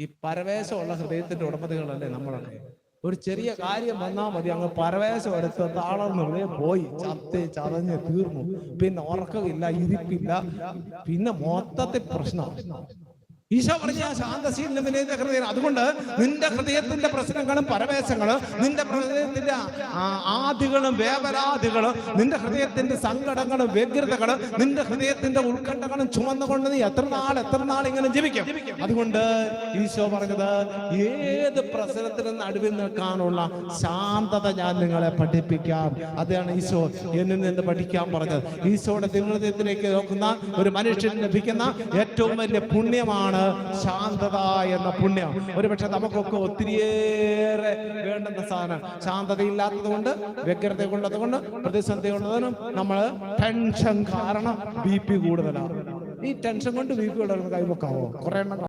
ഈ പരവേശമുള്ള ഹൃദയത്തിന്റെ ഉടമതികളല്ലേ നമ്മളൊക്കെ? ഒരു ചെറിയ കാര്യം വന്നാൽ മതി. അങ്ങ് പരവേശം എടുത്ത് താളർന്ന് പോയി. ചത്ത് ചതഞ്ഞ് തീർന്നു. പിന്നെ ഉറക്കമില്ല ഇരിപ്പില്ല. പിന്നെ മൊത്തത്തിൽ പ്രശ്നം ഈശോ പറഞ്ഞ ആ ശാന്തശീലം വിനീത ഹൃദയം. അതുകൊണ്ട് നിന്റെ ഹൃദയത്തിന്റെ പ്രശ്നങ്ങളും പരവേശങ്ങളും നിന്റെ ഹൃദയത്തിന്റെ ആദികളും വേവലാദികളും നിന്റെ ഹൃദയത്തിന്റെ സങ്കടങ്ങളും വ്യഗ്രതകളും നിന്റെ ഹൃദയത്തിന്റെ ഉത്കണ്ഠകളും ചുമന്നുകൊണ്ട് നീ എത്ര നാൾ എത്ര നാൾ ഇങ്ങനെ ജീവിക്കും? അതുകൊണ്ട് ഈശോ പറഞ്ഞത് ഏത് പ്രശ്നത്തിനും നടുവിൽ നിൽക്കാനുള്ള ശാന്തത ഞാൻ നിങ്ങളെ പഠിപ്പിക്കാം. അതാണ് ഈശോ എന്നിൽ നിന്ന് പഠിക്കാൻ പറഞ്ഞത്. ഈശോയുടെ തിരുഹൃദയത്തിലേക്ക് നോക്കുന്ന ഒരു മനുഷ്യൻ ലഭിക്കുന്ന ഏറ്റവും വലിയ പുണ്യമാണ് ശാന്തത എന്ന പുണ്യം. ഒരുപക്ഷെ നമുക്കൊക്കെ ഒത്തിരിയേറെ വേണ്ടുന്ന സാധനം ശാന്തത ഇല്ലാത്തത് കൊണ്ട് വ്യഗ്രത ഉള്ളത് കൊണ്ട് പ്രതിസന്ധി ഉള്ളതിനും നമ്മൾ ടെൻഷൻ കാരണം ബി പി കൂടുതലാണ്. ഈ ടെൻഷൻ കൊണ്ട് ബി പി ഉള്ളവർക്ക് കൈവക്കാവോ കുറെ എണ്ണം